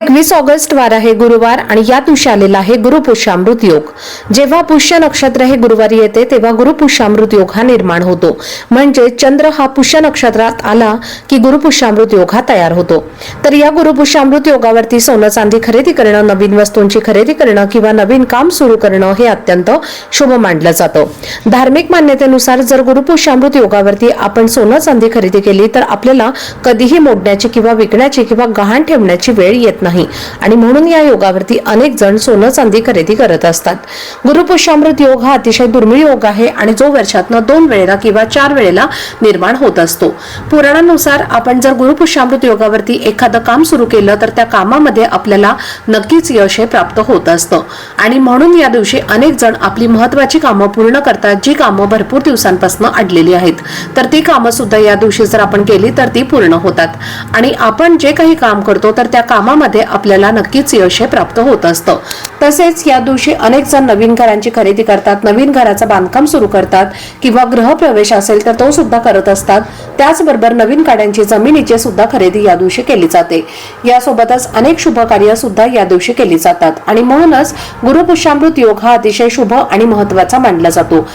एकवीस ऑगस्ट वार आहे गुरुवार आणि या दिवशी आलेला आहे गुरुपुष्यामृत योग. जेव्हा पुष्य नक्षत्र हे गुरुवारी येते तेव्हा गुरुपुष्यामृत योग हा निर्माण होतो. म्हणजे चंद्र हा पुष्य नक्षत्रात आला की गुरुपुष्यामृत योग हा तयार होतो. तर या गुरुपुष्यामृत योगावरती सोनं चांदी खरेदी करणं नवीन वस्तूंची खरेदी करणं किंवा नवीन काम सुरू करणं हे अत्यंत शुभ मानलं जातं. धार्मिक मान्यतेनुसार जर गुरुपुष्यामृत योगावरती आपण सोनं चांदी खरेदी केली तर आपल्याला कधीही मोडण्याची किंवा विकण्याची किंवा गहाण ठेवण्याची वेळ येत नाही आणि म्हणून या योगावरती अनेक जण सोनं चांदी खरेदी करत असतात. गुरुपुष्यामृत योग हा अतिशय दुर्मिळ योग आहे आणि जो वर्षातनं दोन वेळेला किंवा चार वेळेला निर्माण होत असतो. पुराणानुसार आपण जर गुरुपुष्यामृत योगावरती एखादं काम सुरू केलं तर त्या कामामध्ये आपल्याला नक्कीच यश हे प्राप्त होत असतं. आणि म्हणून या दिवशी अनेक जण आपली महत्वाची कामं पूर्ण करतात जी कामं भरपूर दिवसांपासून अडलेली आहेत. तर ती कामं सुद्धा या दिवशी जर आपण केली तर ती पूर्ण होतात. आणि आपण जे काही काम करतो तर त्या कामामध्ये आपल्याला नक्कीच यश हे प्राप्त होत असतं. तसेच या दिवशी अनेक जण नवीन घरांची खरेदी करतात नवीन घराचं बांधकाम सुरू करतात किंवा गृहप्रवेश असेल तर तो सुद्धा करत असतात. त्याचबरोबर नवीन गाड्यांची जमिनीची सुद्धा खरेदी या दिवशी केली जाते. यासोबतच अनेक शुभ कार्य सुद्धा या दिवशी केली जातात. आणि म्हणूनच गुरुपुष्यामृत योग हा अतिशय शुभ आणि महत्त्वाचा मानला जातो.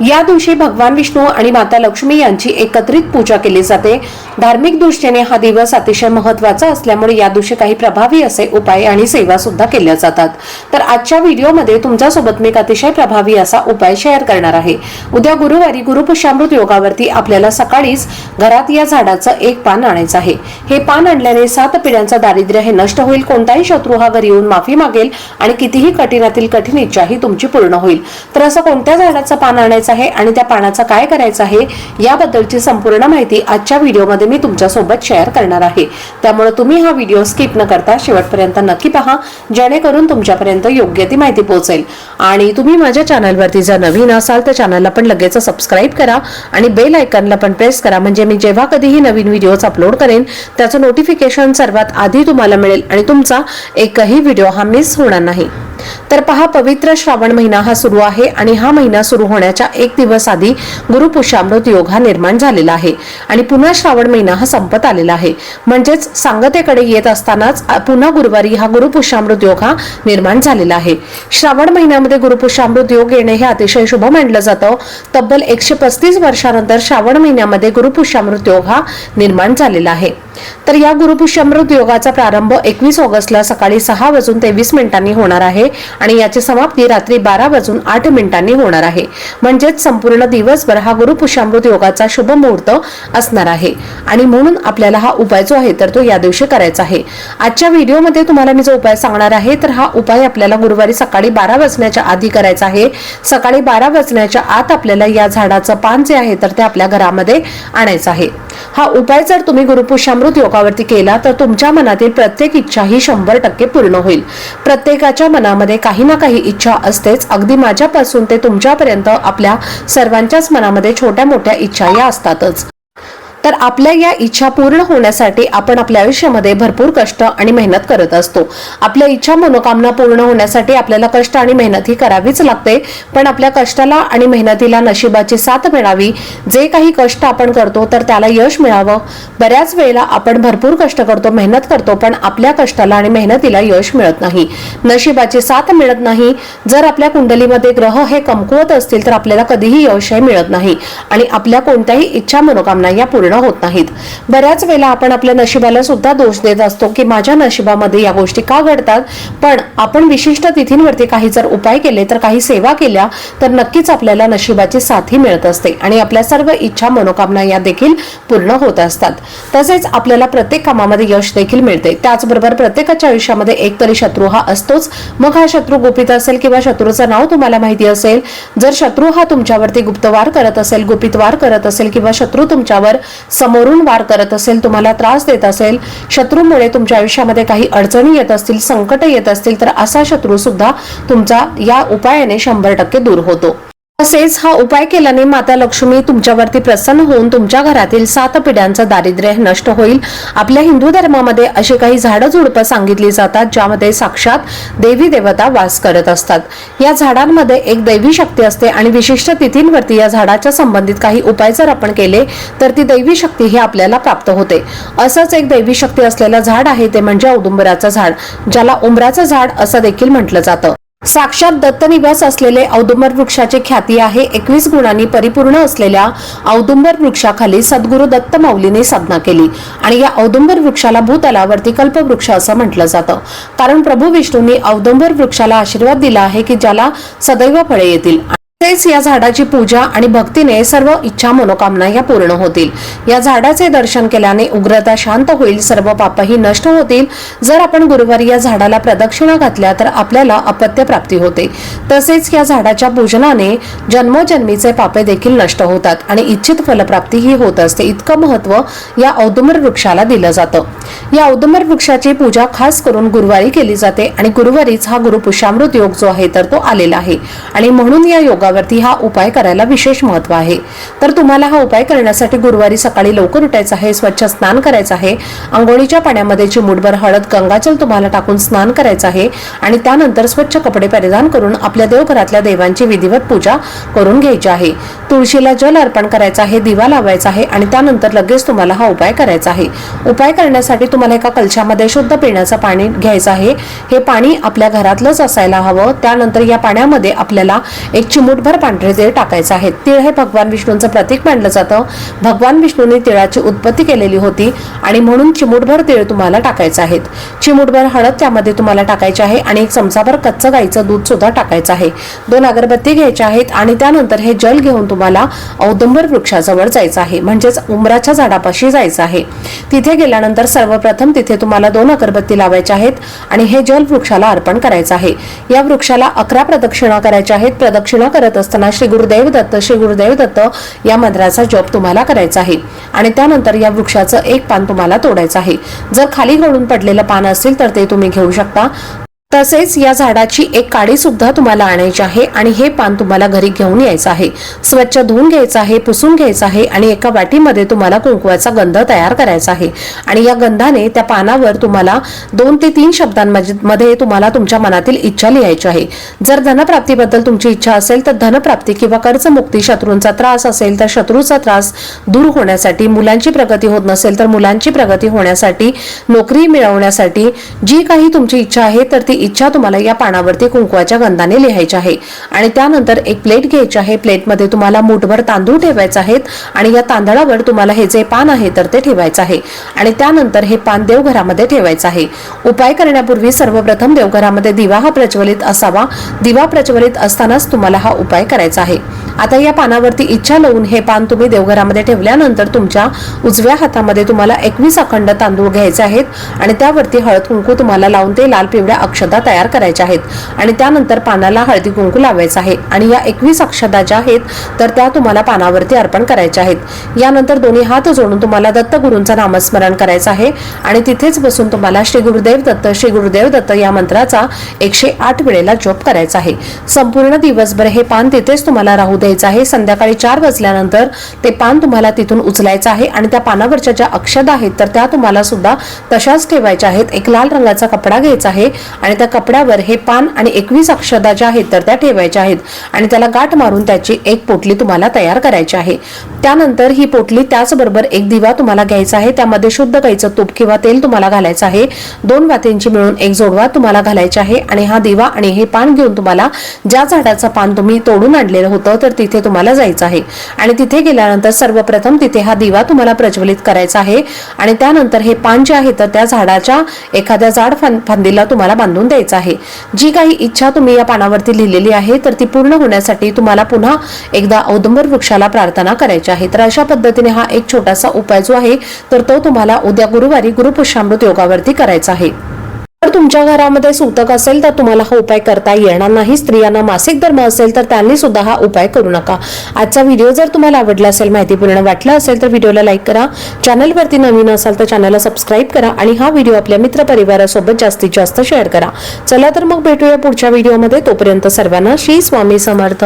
या दिवशी भगवान विष्णू आणि माता लक्ष्मी यांची एकत्रित पूजा केली जाते. धार्मिक दृष्टीने हा दिवस अतिशय महत्त्वाचा असल्यामुळे या दिवशी काही प्रभावी असे उपाय आणि सेवा सुद्धा केल्या जातात. तर आजच्या व्हिडिओमध्ये तुमच्यासोबत मी एक अतिशय प्रभावी असा उपाय शेअर करणार आहे. उद्या गुरुवारी गुरुपुष्यामृत योगावरती आपल्याला सकाळीच घरात या झाडाचं एक पान आणायचं आहे. हे पान आणल्याने सात पिढ्यांचं दारिद्र्य हे नष्ट होईल कोणताही शत्रू हा घरी येऊन माफी मागेल आणि कितीही कठीणातील कठीण इच्छाही तुमची पूर्ण होईल. तर असं कोणत्या झाडाचं पान आणायचं आहे आणि त्या पानाचं काय करायचं आहे याबद्दलची संपूर्ण माहिती आजच्या व्हिडिओमध्ये मी तुमच्यासोबत शेअर करणार आहे. त्यामुळे तुम्ही हा व्हिडिओ स्किप न करता शेवटपर्यंत नक्की पहा जेणेकरून तुमच्यापर्यंत योग्य ती माहिती पोहोचेल. आणि तुम्ही माझ्या चॅनलवरती जर नवीन असाल तर चॅनलला पण लगेच सबस्क्राईब करा आणि बेल आयकनला पण प्रेस करा. म्हणजे मी जेव्हा कधीही नवीन व्हिडिओज अपलोड करेन त्याचं नोटिफिकेशन सर्वात आधी तुम्हाला मिळेल आणि तुमचा एकही व्हिडिओ हा मिस होणार नाही. तर पहा पवित्र श्रावण महिना हा सुरू आहे आणि हा महिना सुरू होण्याच्या एक दिवस आधी गुरुपुष्यामृत योग हा निर्माण झालेला आहे आणि पुन्हा श्रावण महिना हा संपत आलेला आहे. म्हणजेच सांगतेकडे येत असतानाच पुन्हा गुरुवारी हा गुरुपुषामृत योग हा निर्माण झालेला आहे. श्रावण महिन्यामध्ये गुरुपुष्यामृत योग येणे हे अतिशय शुभ मानलं जातं. तब्बल एकशे पस्तीस वर्षानंतर श्रावण महिन्यामध्ये गुरुपुष्यामृत योग हा निर्माण झालेला आहे. तर या गुरुपुष्यामृत योगाचा प्रारंभ एकवीस ऑगस्टला सकाळी सहा वाजून तेवीस मिनिटांनी होणार आहे. आणि याची समाप्ती रात्री बारा वाजून आठ मिनिटांनी होणार आहे. म्हणजेच संपूर्ण दिवसभर हा गुरुपुष्यामृत योगाचा शुभ मुहूर्त असणार आहे. आणि म्हणून आपल्याला हा उपाय जो आहे तर तो या दिवशी करायचा आहे. आजच्या व्हिडिओमध्ये तुम्हाला मी जो उपाय सांगणार आहे तर हा उपाय आपल्याला गुरुवारी सकाळी बारा वाजण्याच्या आधी करायचा आहे. सकाळी बारा वाजण्याच्या आत आपल्याला या झाडाचं पान जे आहे तर ते आपल्या घरामध्ये आणायचं आहे. हा उपाय जर तुम्ही गुरुपुष्यामृत योगावरती केला तर तुमच्या मनातील प्रत्येक इच्छा ही शंभर टक्के पूर्ण होईल. प्रत्येकाच्या मनामध्ये काही ना काही इच्छा असतेच. अगदी माझ्यापासून ते तुमच्यापर्यंत आपल्या सर्वांच्याच मनामध्ये छोट्या मोठ्या इच्छा या असतातच. तर आपल्या या इच्छा पूर्ण होण्यासाठी आपण आपल्या आयुष्यामध्ये भरपूर कष्ट आणि मेहनत करत असतो. आपल्या इच्छा मनोकामना पूर्ण होण्यासाठी आपल्याला कष्ट आणि मेहनत ही करावीच लागते. पण आपल्या कष्टाला आणि मेहनतीला नशिबाची साथ मिळावी. जे काही कष्ट आपण करतो तर त्याला यश मिळावं. बऱ्याच वेळेला आपण भरपूर कष्ट करतो मेहनत करतो पण आपल्या कष्टाला आणि मेहनतीला यश मिळत नाही. नशिबाची साथ मिळत नाही. जर आपल्या कुंडलीमध्ये ग्रह हे कमकुवत असतील तर आपल्याला कधीही यश हे मिळत नाही. आणि आपल्या कोणत्याही इच्छा मनोकामना या पूर्ण होत नाहीत. बऱ्याच वेळेला आपण आपल्या नशिबाला सुद्धा दोष देत असतो की माझ्या नशिबामध्ये या गोष्टी का घडतात. पण आपण विशिष्ट तिथींवरती काही जर उपाय केले तर काही सेवा केल्या तर नक्कीच आपल्याला नशिबाची साथी मिळत असते आणि आपल्या सर्व इच्छा मनोकामना या देखील पूर्ण होत असतात. तसेच आपल्याला प्रत्येक कामामध्ये यश देखील मिळते. त्याचबरोबर प्रत्येकाच्या आयुष्यामध्ये एक तरी शत्रू हा असतोच. मग हा शत्रू गुपित असेल किंवा शत्रूचं नाव तुम्हाला माहिती असेल. जर शत्रू हा तुमच्यावरती गुप्तवार करत असेल गुपितवार करत असेल किंवा शत्रू तुमच्यावर समोरून वार करत असेल तुम्हाला त्रास देत असेल शत्रूमुळे तुमच्या आयुष्यामध्ये काही अडचणी येत असतील संकट येत असतील तर असा शत्रू सुद्धा तुमचा या उपायाने शंभर टक्के दूर होतो. तसेच हा उपाय केल्याने माता लक्ष्मी तुमच्यावरती प्रसन्न होऊन तुमच्या घरातील सात पिढ्यांचं दारिद्र्य नष्ट होईल. आपल्या हिंदू धर्मामध्ये अशी काही झाडं झुडपं सांगितली जातात ज्यामध्ये साक्षात देवी देवता वास करत असतात. या झाडांमध्ये एक दैवी शक्ती असते आणि विशिष्ट तिथींवरती या झाडाच्या संबंधित काही उपाय जर आपण केले तर ती दैवी शक्ती ही आपल्याला प्राप्त होते. असंच एक दैवी शक्ती असलेलं झाड आहे ते म्हणजे औदुंबराचं झाड ज्याला उंबराचं झाड असं देखील म्हटलं जातं. साक्षात दत्तनिवास असलेले औदुंबर वृक्षाची ख्याती आहे. एकवीस गुणांनी परिपूर्ण असलेल्या औदुंबर वृक्षाखाली सद्गुरु दत्त माऊलीने साधना केली आणि या औदुंबर वृक्षाला भूतलावरती कल्पवृक्ष असं म्हटलं जातं. कारण प्रभू विष्णूंनी औदुंबर वृक्षाला आशीर्वाद दिला आहे की ज्याला सदैव फळे येतील. तेच या झाडाची पूजा आणि भक्तीने सर्व इच्छा मनोकामना या पूर्ण होतील. या झाडाचे दर्शन केल्याने उग्रता शांत होईल सर्व पापही नष्ट होतील. जर आपण गुरुवारी या झाडाला प्रदक्षिणा घातल्या तर आपल्याला अपत्य प्राप्ती होते. तसेच या झाडाच्या पूजनाने जन्मोजन्मीचे पापे देखील नष्ट होतात आणि इच्छित फलप्राप्ती ही होत असते. इतकं महत्त्व या औदुंबर वृक्षाला दिलं जातं. या औदुंबर वृक्षाची पूजा खास करून गुरुवारी केली जाते आणि गुरुवारीच हा गुरुपुषामृत योग जो आहे तर तो आलेला आहे. आणि म्हणून या योगा योगावरती हा उपाय करायला विशेष महत्त्व आहे. तर तुम्हाला हा उपाय करण्यासाठी गुरुवारी सकाळी लवकर उठायचं आहे स्वच्छ स्नान करायचं आहे. आंघोळीच्या पाण्यामध्ये चिमूटभर हळद गंगाजल तुम्हाला टाकून स्नान करायचं आहे आणि त्यानंतर स्वच्छ कपडे परिधान करून आपल्या देवघरातल्या देवांची विधिवत पूजा करून घ्यायची आहे. तुळशीला जल अर्पण करायचं आहे दिवा लावायचा आहे आणि त्यानंतर लगेच तुम्हाला हा उपाय करायचा आहे. उपाय करण्यासाठी तुम्हाला एका कलशामध्ये शुद्ध पिण्याचं पाणी घ्यायचं आहे. हे पाणी आपल्या घरातलंच असायला हवं. त्यानंतर या पाण्यामध्ये आपल्याला एक चिमूटभर पांढरे तीळ टाकायचे आहेत तीळ हे भगवान विष्णूंचं प्रतीक मानलं जातं. भगवान विष्णूंनी तिळाची उत्पत्ती केलेली होती आणि म्हणून चिमूटभर तीळ तुम्हाला टाकायचे आहेत. चिमूटभर हळद त्यामध्ये तुम्हाला टाकायची आहे आणि एक चमचाभर कच्चं गाईचं दूध सुद्धा टाकायचं आहे. दोन अगरबत्ती घ्यायच्या आहेत आणि त्यानंतर हे जल घेऊन तुम्हाला औदंबर वृक्षाजवळ जायचं आहे म्हणजेच उंबराच्या झाडापाशी जायचं आहे. तिथे गेल्यानंतर सर्वप्रथम तिथे तुम्हाला दोन अगरबत्ती लावायच्या आहेत आणि हे जल वृक्षाला अर्पण करायचं आहे. या वृक्षाला अकरा प्रदक्षिणा करायच्या आहेत. प्रदक्षिणा करत असताना श्री गुरुदेव दत्त श्री गुरुदेव दत्त या मंत्राचा जप तुम्हाला करायचा आहे. आणि त्यानंतर या वृक्षाचं एक पान तुम्हाला तोडायचं आहे. जर खाली घडून पडलेलं पान असेल तर ते तुम्ही घेऊ शकता. तसेच या झाडाची एक काडी सुद्धा तुम्हाला आणायची आहे आणि हे पान तुम्हाला घरी घेऊन यायचं आहे. स्वच्छ धुवून घ्यायचं आहे पुसून घ्यायचं आहे आणि एका वाटीमध्ये तुम्हाला कुंकवाचा गंध तयार करायचा आहे. आणि या गंधाने त्या पानावर तुम्हाला दोन ते तीन शब्दांमध्ये तुम्हाला तुमच्या मनातील इच्छा लिहायची आहे. जर धनप्राप्तीबद्दल तुमची इच्छा असेल तर धनप्राप्ती किंवा कर्जमुक्ती शत्रूंचा त्रास असेल तर शत्रूचा त्रास दूर होण्यासाठी मुलांची प्रगती होत नसेल तर मुलांची प्रगती होण्यासाठी नोकरी मिळवण्यासाठी जी काही तुमची इच्छा आहे तर ती इच्छा तुम्हाला या पानावरती कुंकवाच्या गंधाने लिहायची आहे. आणि त्यानंतर एक प्लेट घ्यायची आहे. प्लेटमध्ये तुम्हाला मुठभर तांदूळ ठेवायचे आहेत आणि या तांदळावर तुम्हाला हे जे पान आहे तर ते ठेवायचं आहे. आणि त्यानंतर हे पान देवघरामध्ये ठेवायचं आहे. उपाय करण्यापूर्वी सर्वप्रथम देवघरामध्ये दिवा हा प्रज्वलित असावा. दिवा प्रज्वलित असतानाच तुम्हाला हा उपाय करायचा आहे. आता या पानावरती इच्छा लावून हे पान तुम्ही देवघरामध्ये ठेवल्यानंतर तुमच्या उजव्या हातामध्ये तुम्हाला एकवीस अखंड तांदूळ घ्यायचे आहेत. आणि त्यावरती हळद कुंकू तुम्हाला लावून ते लाल पिवळ्या अक्षदा तयार करायच्या आहेत. आणि त्यानंतर पानाला हळदी कुंकू लावायचं आहे. आणि या एकवीस अक्षदा ज्या आहेत तर त्या तुम्हाला पानावरती अर्पण करायच्या आहेत. यानंतर दोन्ही हात जोडून तुम्हाला दत्तगुरूंचं नामस्मरण करायचं आहे. आणि तिथेच बसून तुम्हाला श्री गुरुदेव दत्त श्री गुरुदेव दत्त या मंत्राचा एकशे आठ वेळेला जप करायचा आहे. संपूर्ण दिवसभर हे पान तिथेच तुम्हाला राहू द्यायचं आहे. संध्याकाळी चार वाजल्यानंतर ते पान तुम्हाला तिथून उचलायचं आहे. आणि त्या पानावरच्या ज्या अक्षदा आहेत तर त्या तुम्हाला सुद्धा तशाच ठेवायच्या आहेत. एक लाल रंगाचा कपडा घ्यायचा आहे. आणि त्या कपड्यावर हे पान आणि एकवीस अक्षदा ज्या आहेत तर त्या ठेवायच्या आहेत. आणि त्याला गाठ मारून त्याची एक पोटली तुम्हाला तयार करायची आहे. त्यानंतर ही पोटली त्याचबरोबर एक दिवा तुम्हाला घ्यायचा आहे. त्यामध्ये शुद्ध गाईचं तूप किंवा तेल तुम्हाला घालायचं आहे. दोन वातींची मिळून एक जोडवा तुम्हाला घालायचा आहे. आणि हा दिवा आणि हे पान घेऊन तुम्हाला ज्या झाडाचं पान तुम्ही तोडून आणलेलं होतं तर तिथे तुम्हाला जायचं आहे. आणि तिथे गेल्यानंतर सर्वप्रथम तिथे हा दिवा तुम्हाला प्रज्वलित करायचा आहे. आणि त्यानंतर हे पान जे आहे तर त्या झाडाच्या एखाद्या झाड फांदीला तुम्हाला बांधून द्यायचं आहे. जी काही इच्छा तुम्ही या पानावरती लिहिलेली आहे तर ती पूर्ण होण्यासाठी तुम्हाला पुन्हा एकदा औदंबर वृक्षाला प्रार्थना करायची आहे. तर अशा पद्धतीने हा एक छोटासा उपाय जो आहे तर तो तुम्हाला उद्या गुरुवारी गुरुपुष्यामृत योगावरती करायचा आहे. जर तुमच्या घरामध्ये सूतक असेल तर तुम्हाला हा उपाय करता येणार नाही. स्त्रियांना मासिक धर्म असेल तर त्यांनी सुद्धा हा उपाय करू नका. आजचा व्हिडिओ जर तुम्हाला आवडला असेल माहितीपूर्ण वाटला असेल तर व्हिडिओला लाईक करा. चॅनलवरती नवीन असाल तर चॅनलला सबस्क्राईब करा आणि हा व्हिडिओ आपल्या मित्रपरिवारासोबत जास्तीत जास्त शेअर करा. चला तर मग भेटूया पुढच्या व्हिडिओमध्ये. तोपर्यंत सर्वांना श्री स्वामी समर्थ.